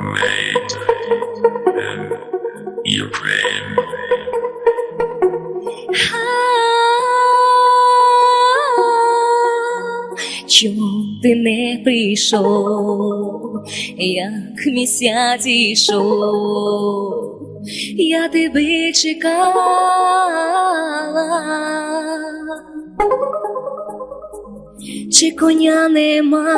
made in ти не прийшов, як місяць ішов, я тебе чекала, чи коня нема,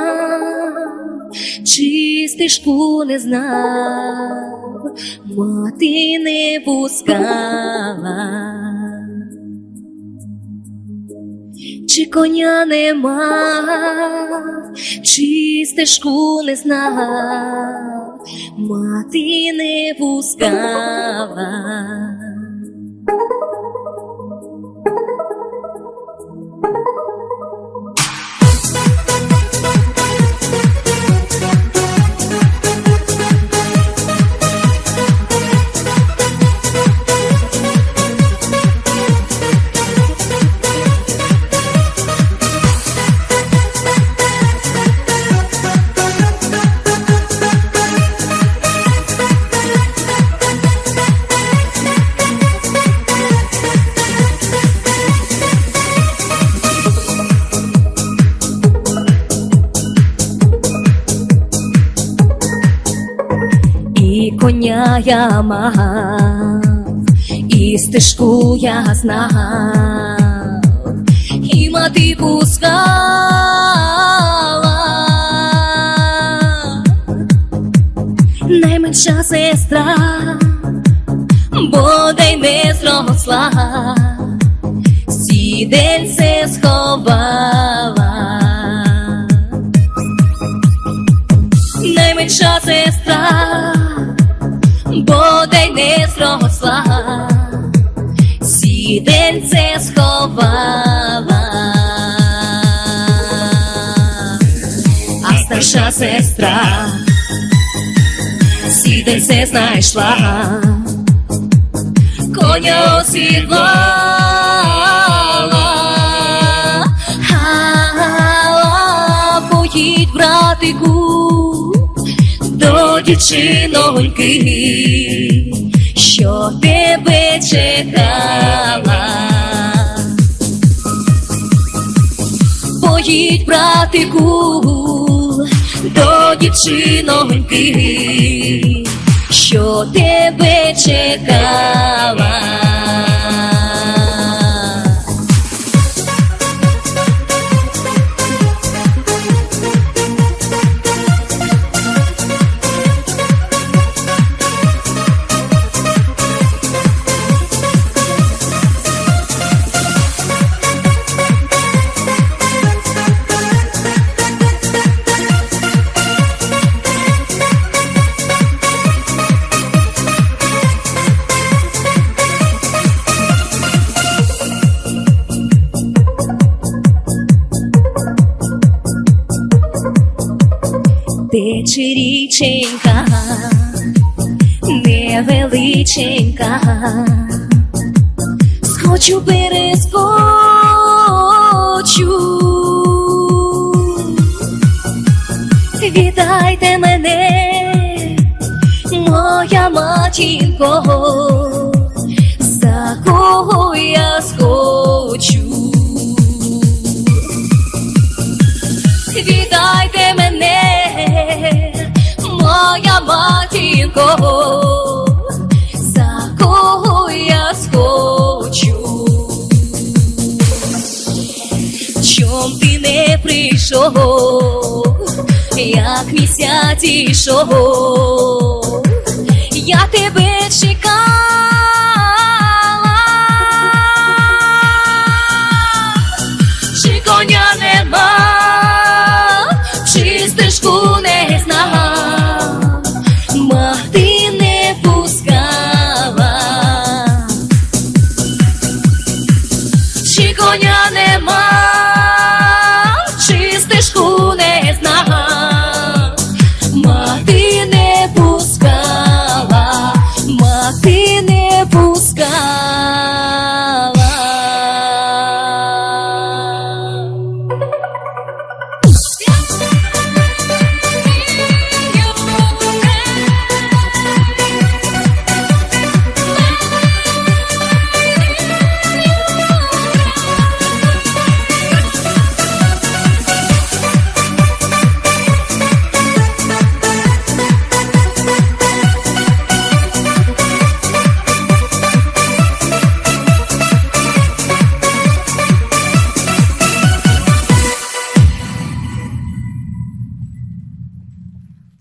чи стежку не знав, мати не пускала. Чи коня нема, чи стежку не знав, мати не пускала. Коня я мав, і стежку я знав, і мати пускала, найменша сестра, бодай не зросла, сідельце сховала. найменша сестра, сідельце сховала, а старша сестра, сідельце знайшла, коня осідлала. Поїдь, братику, до дівчиноньки, що тебе чекала. Братику, до дівчиноньки, що тебе чекала. Тече річенька, невеличенька, схочу перескочу, вітайте мене, моя матінко, за кого я схочу. Вітайте мене, моя матінко, за кого я схочу. Чом ти не прийшов, як місяць ішов, чи коня нема, чи стежку не зна, мати не пускала, мати.